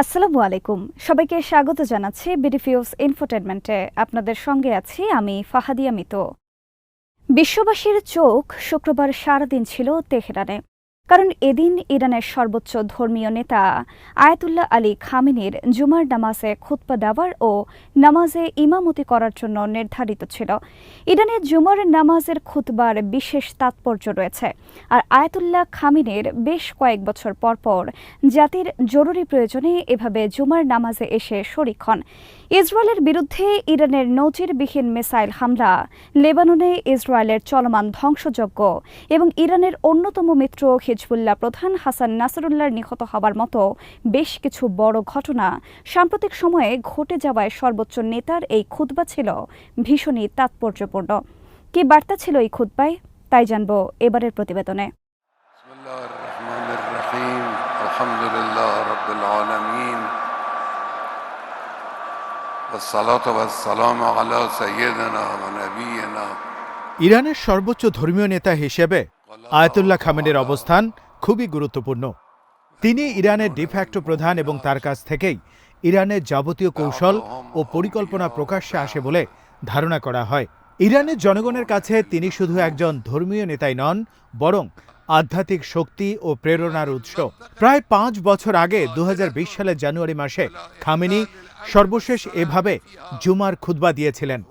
আসসালামু আলাইকুম। সবাইকে স্বাগত জানাচ্ছি বিডিফিউস ইনফোটেনমেন্টে আপনাদের সঙ্গে আছি আমি ফাহাদিয়া মিত। বিশ্ববাসীর চোখ শুক্রবার সারাদিন ছিল তেহরানে। কারণ এদিন ইরানের সর্বোচ্চ ধর্মীয় নেতা আয়াতুল্লাহ আলী খামিনির জুমার নামাজে খুতপা দেওয়ার ও নামাজে ইমামতি করার জন্য নির্ধারিত ছিল। ইরানে জুমার নামাজের খুতবার বিশেষ তাৎপর্য রয়েছে। আর আয়াতুল্লাহ খামিনের বেশ কয়েক বছর পর পর জাতির জরুরি প্রয়োজনে এভাবে জুমার নামাজে এসে শরিক হন। ইসরায়েলের বিরুদ্ধে ইরানের নজিরবিহীন মিসাইল হামলা। লেবাননে ইসরায়েলের চলমান ধ্বংসযজ্ঞ এবং ইরানের অন্যতম মিত্র হিজবুল্লাহ প্রধান হাসান নাসরুল্লাহর নিহত হবার মতো বেশ কিছু বড় ঘটনা সাম্প্রতিক সময়ে ঘটে যাওয়ায় সর্বোচ্চ নেতার এই খুতবা ছিল ভীষণই তাৎপর্যপূর্ণ। কি বার্তা ছিল এই খুতবায়? তাই জানব এবারের প্রতিবেদনে। والصلاة والسلام على سيدنا ونبينا ইরানের সর্বোচ্চ ধর্মীয় নেতা হিসেবে আয়াতুল্লাহ খামেনের অবস্থান খুবই গুরুত্বপূর্ণ তিনি ইরানের ডিফ্যাক্টো প্রধান এবং তার কাছ থেকেই ইরানের যাবতীয় কৌশল ও পরিকল্পনা প্রকাশ্যে আসে বলে ধারণা করা হয় ইরানের জনগণের কাছে তিনি শুধু একজন ধর্মীয় নেতাই নন বরং আধ্যাত্মিক শক্তি ও প্রেরণার উৎস। প্রায় পাঁচ বছর আগে দু হাজার বিশ সালের জানুয়ারি মাসে খামেনি সর্বশেষ এভাবে জুমার খুতবা দিয়েছিলেন।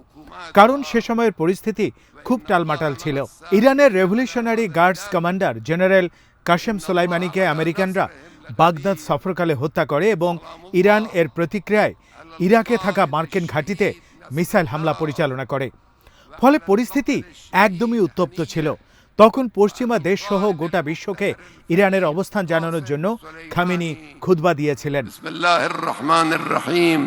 কারণ সে সময়ের পরিস্থিতি খুব টালমাটাল ছিল। ইরানের revolutionary guards commander general Qasem সোলাইমানিকে আমেরিকানরা বাগদাদ সফরকালে হত্যা করে এবং ইরান এর প্রতিক্রিয়ায় ইরাকে থাকা মার্কিন ঘাঁটিতে মিসাইল হামলা পরিচালনা করে। ফলে পরিস্থিতি একদমই উত্তপ্ত ছিল। তখন পশ্চিমা দেশসহ গোটা বিশ্বকে ইরানের অবস্থান জানানোর জন্য খামিনি খুদবা দিয়েছিলেন। রহমান রহিম।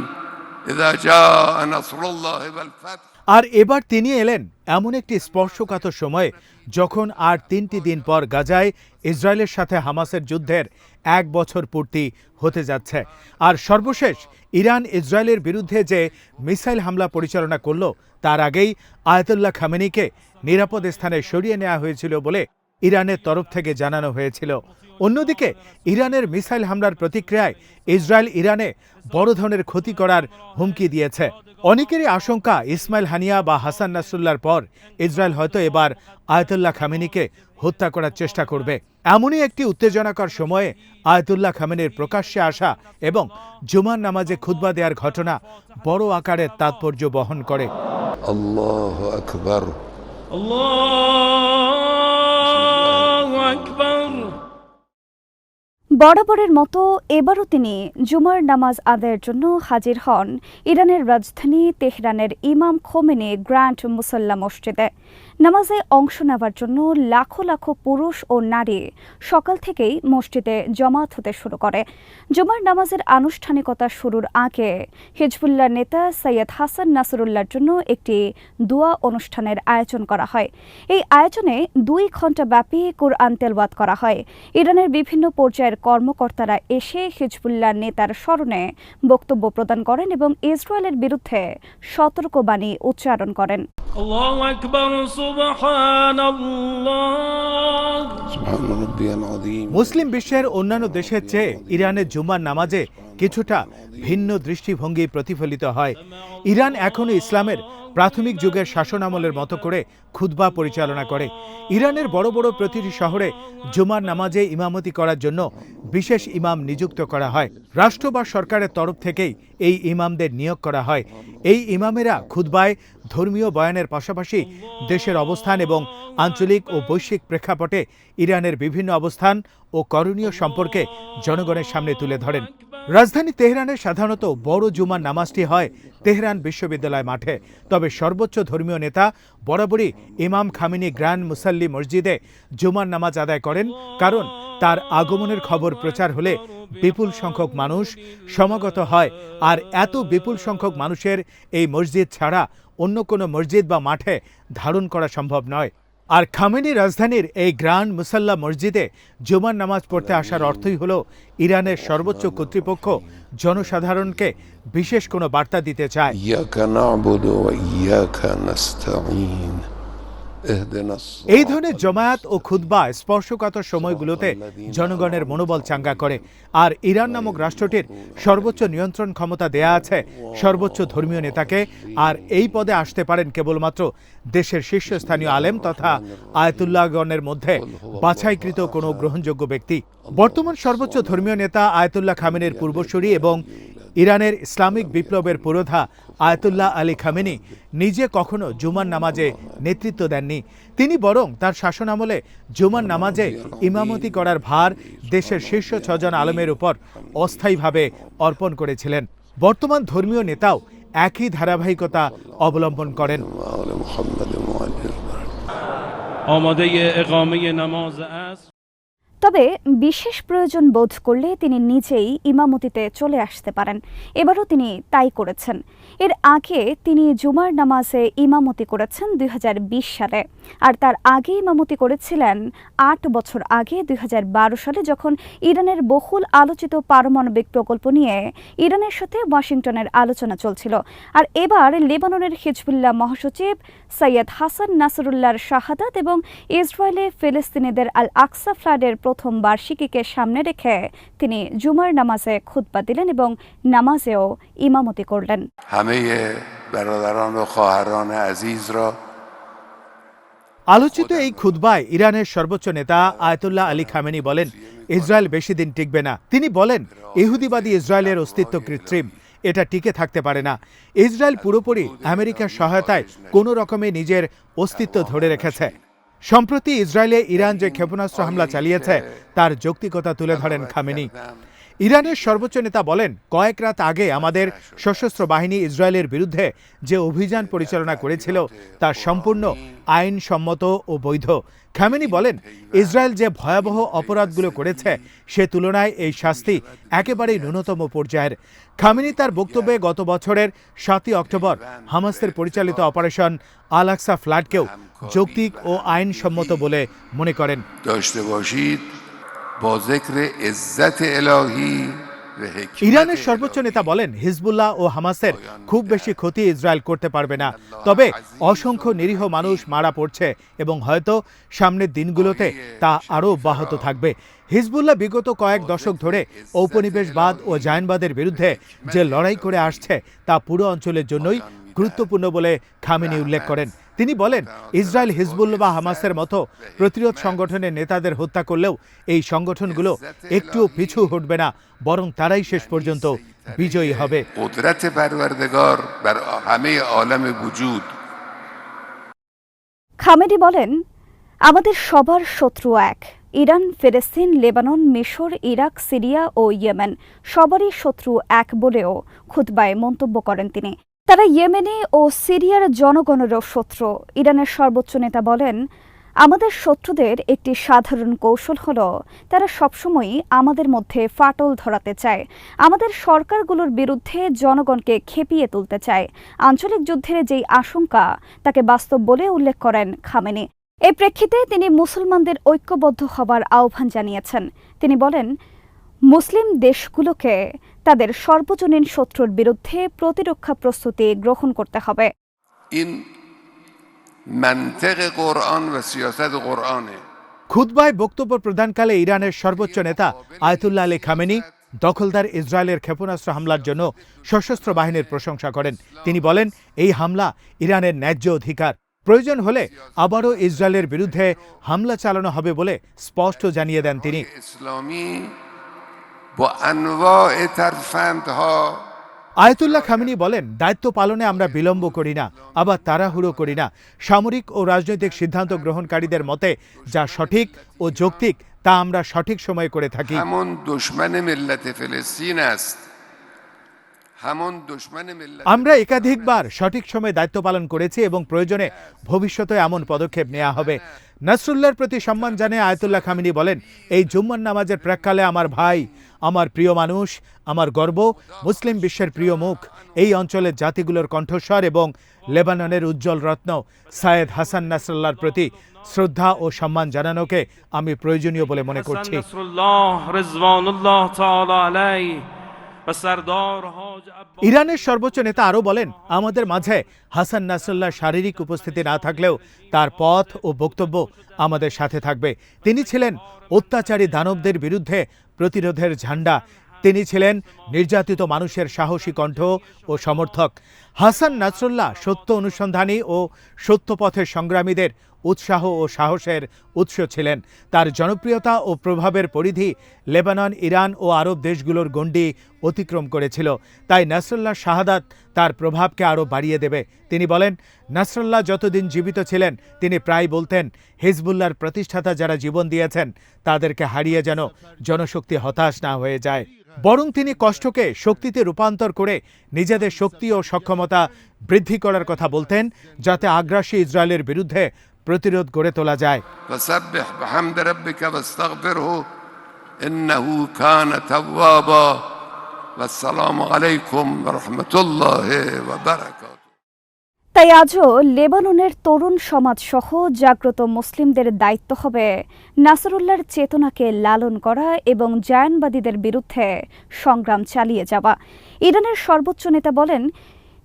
আর এবার তিনি এলেন এমন একটি স্পর্শকাতর সময়ে যখন আর তিনটি দিন পর গাজায় ইসরায়েলের সাথে হামাসের যুদ্ধের এক বছর পূর্তি হতে যাচ্ছে। আর সর্বশেষ ইরান ইসরায়েলের বিরুদ্ধে যে মিসাইল হামলা পরিচালনা করল, তার আগেই আয়তুল্লাহ খামেনিকে নিরাপদ স্থানে সরিয়ে নেওয়া হয়েছিল বলে ইরানের তরফ থেকে জানানো হয়েছিল। অন্যদিকে ইরানের মিসাইল হামলার প্রতিক্রিয়ায় ইসরায়েল ইরানে বড় ধরনের ক্ষতি করার হুমকি দিয়েছে। অনেকেরই আশঙ্কা ইসমাইল হানিয়া বা হাসান নাসুল্লার পর ইসরায়েল হয়তো এবার আয়তুল্লাহ খামিনিকে হত্যা করার চেষ্টা করবে। এমনই একটি উত্তেজনাকর সময়ে আয়তুল্লাহ খামিনের প্রকাশ্যে আসা এবং জুমার নামাজে খুদ্া দেওয়ার ঘটনা বড় আকারে তাৎপর্য বহন করে। আল্লাহ আল্লাহ বরাবরের মতো এবারও তিনি জুমার নামাজ আদায়ের জন্য হাজির হন। ইরানের রাজধানী তেহরানের ইমাম খোমেনি গ্র্যান্ড মুসল্লা মসজিদে। নামাজে অংশ নেওয়ার জন্য লাখো লাখো পুরুষ ও নারী সকাল থেকেই মসজিদে জমাত হতে শুরু করে। জুমার নামাজের আনুষ্ঠানিকতা শুরুর আগে হিজবুল্লাহ নেতা সৈয়দ হাসান নাসরুল্লাহর জন্য একটি দোয়া অনুষ্ঠানের আয়োজন করা হয়। এই আয়োজনে দুই ঘণ্টা ব্যাপী কোরআন তেলওয়াত করা হয়। ইরানের বিভিন্ন পর্যায়ের কর্মকর্তারা এসে হিজবুল্লাহ নেতার স্মরণে বক্তব্য প্রদান করেন এবং ইসরায়েলের বিরুদ্ধে সতর্কবাণী উচ্চারণ করেন। الله أكبر سبحان الله سبحان ربي العظيم মুসলিম বিশ্বের অন্যান্য দেশের চেয়ে ইরানের জুমার নামাজে কিছুটা ভিন্ন দৃষ্টিভঙ্গি প্রতিফলিত হয় ইরান এখনও ইসলামের প্রাথমিক যুগের শাসনামলের মতো করে খুতবা পরিচালনা করে ইরানের বড় বড় প্রতিটি শহরে জুমার নামাজে ইমামতি করার জন্য বিশেষ ইমাম নিযুক্ত করা হয় রাষ্ট্র বা সরকারের তরফ থেকেই এই ইমামদের নিয়োগ করা হয় এই ইমামেরা খুতবায় ধর্মীয় বয়ানের পাশাপাশি দেশের অবস্থান এবং আঞ্চলিক ও বৈশ্বিক প্রেক্ষাপটে ইরানের বিভিন্ন অবস্থান ও করণীয় সম্পর্কে জনগণের সামনে তুলে ধরেন। রাজধানী তেহরানে সাধারণত বড় জুমার নামাজটি হয় তেহরান বিশ্ববিদ্যালয় মাঠে। তবে সর্বোচ্চ ধর্মীয় নেতা বরাবরই ইমাম খামিনি গ্র্যান্ড মুসাল্লি মসজিদে জুমার নামাজ আদায় করেন, কারণ তার আগমনের খবর প্রচার হলে বিপুল সংখ্যক মানুষ সমাগত হয়। আর এত বিপুল সংখ্যক মানুষের এই মসজিদ ছাড়া অন্য কোনো মসজিদ বা মাঠে ধারণ করা সম্ভব নয়। আর খামেনি রাজধানীর এই গ্রান্ড মুসাল্লা মসজিদে জুমার নামাজ পড়তে আসার অর্থই হল ইরানের সর্বোচ্চ কর্তৃপক্ষ জনসাধারণকে বিশেষ কোনো বার্তা দিতে চায়। এই ধরনের জমায়েত ও খুতবা স্পর্শকাতর সময়গুলোতে জনগণের মনোবল চাঙ্গা করে। আর ইরান নামক রাষ্ট্রটির সর্বোচ্চ নিয়ন্ত্রণ ক্ষমতা দেয়া আছে সর্বোচ্চ ধর্মীয় নেতাকে। আর এই পদে আসতে পারেন কেবলমাত্র দেশের শীর্ষস্থানীয় আলেম তথা আয়তুল্লাহগণের মধ্যে। বাছাইকৃত কোনো গ্রহণযোগ্য ব্যক্তি। বর্তমান সর্বোচ্চ ধর্মীয় নেতা আয়তুল্লাহ খামেনের পূর্বসূরি এবং ইরানের ইসলামিক বিপ্লবের পুরোধা আয়াতুল্লাহ আলী খামেনি নিজে কখনো জুমার নামাজে নেতৃত্ব দেননি তিনি বরং তার শাসনামলে জুমার নামাজে ইমামতি করার ভার দেশের শীর্ষ ছজন আলমের উপর অস্থায়ীভাবে অর্পণ করেছিলেন বর্তমান ধর্মীয় নেতাও একই ধারাবাহিকতা অবলম্বন করেন وآل محمد وعلى آماده اقامه نماز است তবে বিশেষ প্রয়োজন বোধ করলে তিনি নিজেই ইমামতিতে চলে আসতে পারেন। এবারও তিনি তাই করেছেন। এর আগে তিনি জুমার নামাজে ইমামতি করেছেন দুই হাজার বিশ সালে। আর তার আগে ইমামতি করেছিলেন আট বছর আগে, দুই হাজার বারো সালে, যখন ইরানের বহুল আলোচিত পারমাণবিক প্রকল্প নিয়ে ইরানের সাথে ওয়াশিংটনের আলোচনা চলছিল। আর এবার লেবাননের হিজবুল্লাহ মহাসচিব সৈয়দ হাসান নাসরুল্লাহর শাহাদাত এবং ইসরায়েলে ফিলিস্তিনিদের আল আকসা ফ্লাডের প্রথম প্রথম বার্ষিকীকে সামনে রেখে তিনি জুমার নামাজে খুতবা দিলেন এবং নামাজেও ইমামতি করলেন। আলোচিত এই খুদ্বায় ইরানের সর্বোচ্চ নেতা আয়তুল্লাহ আলী খামেনি বলেন ইসরায়েল বেশি দিন টিকবে না। তিনি বলেন ইহুদিবাদী ইসরায়েলের অস্তিত্ব কৃত্রিম। এটা টিকে থাকতে পারে না। ইসরায়েল পুরোপুরি আমেরিকার সহায়তায় কোনো রকমে নিজের অস্তিত্ব ধরে রেখেছে। সম্প্রতি ইসরায়েলে ইরান যে ক্ষেপণাস্ত্র হামলা চালিয়েছে তার যৌক্তিকতা তুলে ধরেন খামেনি। ইরানের সর্বোচ্চ নেতা বলেন, কয়েক রাত আগে আমাদের সশস্ত্র বাহিনী ইসরায়েলের বিরুদ্ধে যে অভিযান পরিচালনা করেছিল তা সম্পূর্ণ আইনসম্মত ও বৈধ। খামেনি বলেন, ইসরায়েল যে ভয়াবহ অপরাধগুলো করেছে, সে তুলনায় এই শাস্তি একেবারেই ন্যূনতম পর্যায়ের। খামেনি তার বক্তব্যে গত বছরের সাতই অক্টোবর হামাসের পরিচালিত অপারেশন আলাক্সা ফ্ল্যাটকেও যৌক্তিক ও আইনসম্মত বলে মনে করেন। ইরানের সর্বোচ্চ নেতা বলেন হিজবুল্লাহ ও হামাসের খুব বেশি ক্ষতি ইসরায়েল করতে পারবে না। তবে অসংখ্য নিরীহ মানুষ মারা পড়ছে এবং হয়তো সামনের দিনগুলোতে তা আরও অব্যাহত থাকবে। হিজবুল্লাহ বিগত কয়েক দশক ধরে ঔপনিবেশবাদ ও জায়নবাদের বিরুদ্ধে যে লড়াই করে আসছে তা পুরো অঞ্চলের জন্যই গুরুত্বপূর্ণ বলে খামেনি উল্লেখ করেন। তিনি বলেন ইসরায়েল হিজবুল বা হামাসের মতো প্রতিরোধ সংগঠনের নেতাদের হত্যা করলেও এই সংগঠনগুলো একটুও পিছু হটবে না বরং তারাই শেষ পর্যন্ত বিজয়ী হবে। খামেডি বলেন আমাদের সবার শত্রু এক ইরান ফেরেস্তিন লেবানন মিশর ইরাক সিরিয়া ও ইয়েমেন সবারই শত্রু এক বলেও খুতবায় মন্তব্য করেন তিনি। তারা ইয়েমেনে ও সিরিয়ার জনগণেরও শত্রু। ইরানের সর্বোচ্চ নেতা বলেন, আমাদের শত্রুদের একটি সাধারণ কৌশল হল, তারা সবসময়ই আমাদের মধ্যে ফাটল ধরাতে চায়। আমাদের সরকারগুলোর বিরুদ্ধে জনগণকে খেপিয়ে তুলতে চায়। আঞ্চলিক যুদ্ধের যেই আশঙ্কা, তাকে বাস্তব বলে উল্লেখ করেন খামেনি। এই প্রেক্ষিতে তিনি মুসলমানদের ঐক্যবদ্ধ হবার আহ্বান জানিয়েছেন। তিনি বলেন, মুসলিম দেশগুলোকে তাদের সর্বজনীন শত্রুর বিরুদ্ধে প্রতিরক্ষা প্রস্তুতি গ্রহণ করতে হবে। খুদ্বায় বক্তব্য প্রদানকালে ইরানের সর্বোচ্চ নেতা আয়তুল্লাহ আলী খামেনি দখলদার ইসরায়েলের ক্ষেপণাস্ত্র হামলার জন্য সশস্ত্র বাহিনীর প্রশংসা করেন। তিনি বলেন এই হামলা ইরানের ন্যায্য অধিকার। প্রয়োজন হলে আবারও ইসরায়েলের বিরুদ্ধে হামলা চালানো হবে বলে স্পষ্ট জানিয়ে দেন তিনি। আয়তুল্লাহ খামিনি বলেন দায়িত্ব পালনে আমরা বিলম্ব করি না আবার তাড়াহুড়ো করি না। সামরিক ও রাজনৈতিক সিদ্ধান্ত গ্রহণকারীদের মতে যা সঠিক ও যৌক্তিক তা আমরা সঠিক সময়ে করে থাকি। এমন দুশ্মনে মিল্লাতে ফেলেছি আমরা একাধিকবার সঠিক সময়ে দায়িত্ব পালন করেছি এবং প্রয়োজনে ভবিষ্যতে এমন পদক্ষেপ নেওয়া হবে। নাসরুল্লাহর প্রতি সম্মান জানিয়ে আয়তুল্লাহ খামিনী বলেন এই জুম্মান নামাজের প্রাককালে আমার ভাই আমার প্রিয় মানুষ আমার গর্ব মুসলিম বিশ্বের প্রিয় মুখ এই অঞ্চলের জাতিগুলোর কণ্ঠস্বর এবং লেবাননের উজ্জ্বল রত্ন সায়েদ হাসান নাসরুল্লাহর প্রতি শ্রদ্ধা ও সম্মান জানানোকে আমি প্রয়োজনীয় বলে মনে করছি। ইরানের সর্বোচ্চ নেতা আরও বলেন, আমাদের মাঝে হাসান নাসল্লাহ শারীরিক উপস্থিতি না থাকলেও তার পথ ও বক্তব্য আমাদের সাথে থাকবে। তিনি ছিলেন অত্যাচারী দানবদের বিরুদ্ধে প্রতিরোধের ঝান্ডা। তিনি ছিলেন নির্যাতিত মানুষের সাহসী কণ্ঠ ও সমর্থক। হাসান নাসরুল্লাহ সত্য অনুসন্ধানী ও সত্যপথের সংগ্রামীদের উৎসাহ ও সাহসের উৎস ছিলেন। তার জনপ্রিয়তা ও প্রভাবের পরিধি লেবানন, ইরান ও আরব দেশগুলোর গণ্ডি অতিক্রম করেছিল। তাই নাসরুল্লাহ শাহাদাত তার প্রভাবকে আরও বাড়িয়ে দেবে। তিনি বলেন, নাসরুল্লাহ যতদিন জীবিত ছিলেন, তিনি প্রায় বলতেন, হিজবুল্লাহর প্রতিষ্ঠাতা যারা জীবন দিয়েছেন, তাদেরকে হারিয়ে যেন জনশক্তি হতাশ না হয়ে যায়। বরং তিনি কষ্টকে, শক্তিতে রূপান্তর করে নিজেদের শক্তি ও সক্ষমতা সক্ষমতা বৃদ্ধি করার কথা বলতেন যাতে আগ্রাসী ইসরায়েলের বিরুদ্ধে প্রতিরোধ গড়ে তোলা যায়। তাই আজও লেবাননের তরুণ সমাজ সহ জাগ্রত মুসলিমদের দায়িত্ব হবে নাসরুল্লাহর চেতনাকে লালন করা এবং জায়নবাদীদের বিরুদ্ধে সংগ্রাম চালিয়ে যাওয়া। ইরানের সর্বোচ্চ নেতা বলেন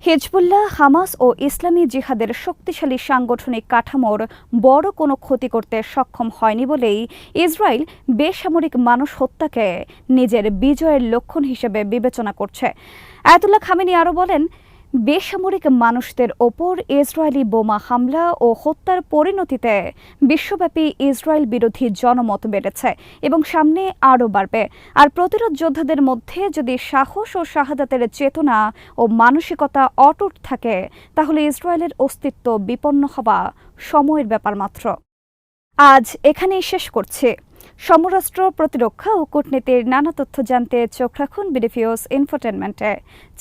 হিজবুল্লাহ, হামাস ও ইসলামী জিহাদের শক্তিশালী সাংগঠনিক কাঠামোর বড় কোনো ক্ষতি করতে সক্ষম হয়নি বলেই ইসরায়েল বেসামরিক মানুষ হত্যাকে নিজের বিজয়ের লক্ষণ হিসেবে বিবেচনা করছে। আয়াতুল্লাহ খামেনি আরও বলেন বেসামরিক মানুষদের ওপর ইসরায়েলি বোমা হামলা ও হত্যার পরিণতিতে বিশ্বব্যাপী ইসরায়েল বিরোধী জনমত বেড়েছে এবং সামনে আরও বাড়বে। আর প্রতিরোধ যোদ্ধাদের মধ্যে যদি সাহস ও শাহাদাতের চেতনা ও মানসিকতা অটুট থাকে, তাহলে ইসরায়েলের অস্তিত্ব বিপন্ন হওয়া সময়ের ব্যাপার মাত্র। আজ এখানেই শেষ করছি। সমরাষ্ট্র প্রতিরক্ষা ও কূটনীতির নানা তথ্য জানতে চোখ রাখুন বিডিফিওস ইনফোটেনমেন্টে।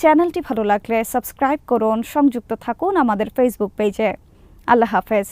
চ্যানেলটি ভালো লাগলে সাবস্ক্রাইব করুন, সংযুক্ত থাকুন আমাদের ফেসবুক পেজে। আল্লাহ হাফেজ।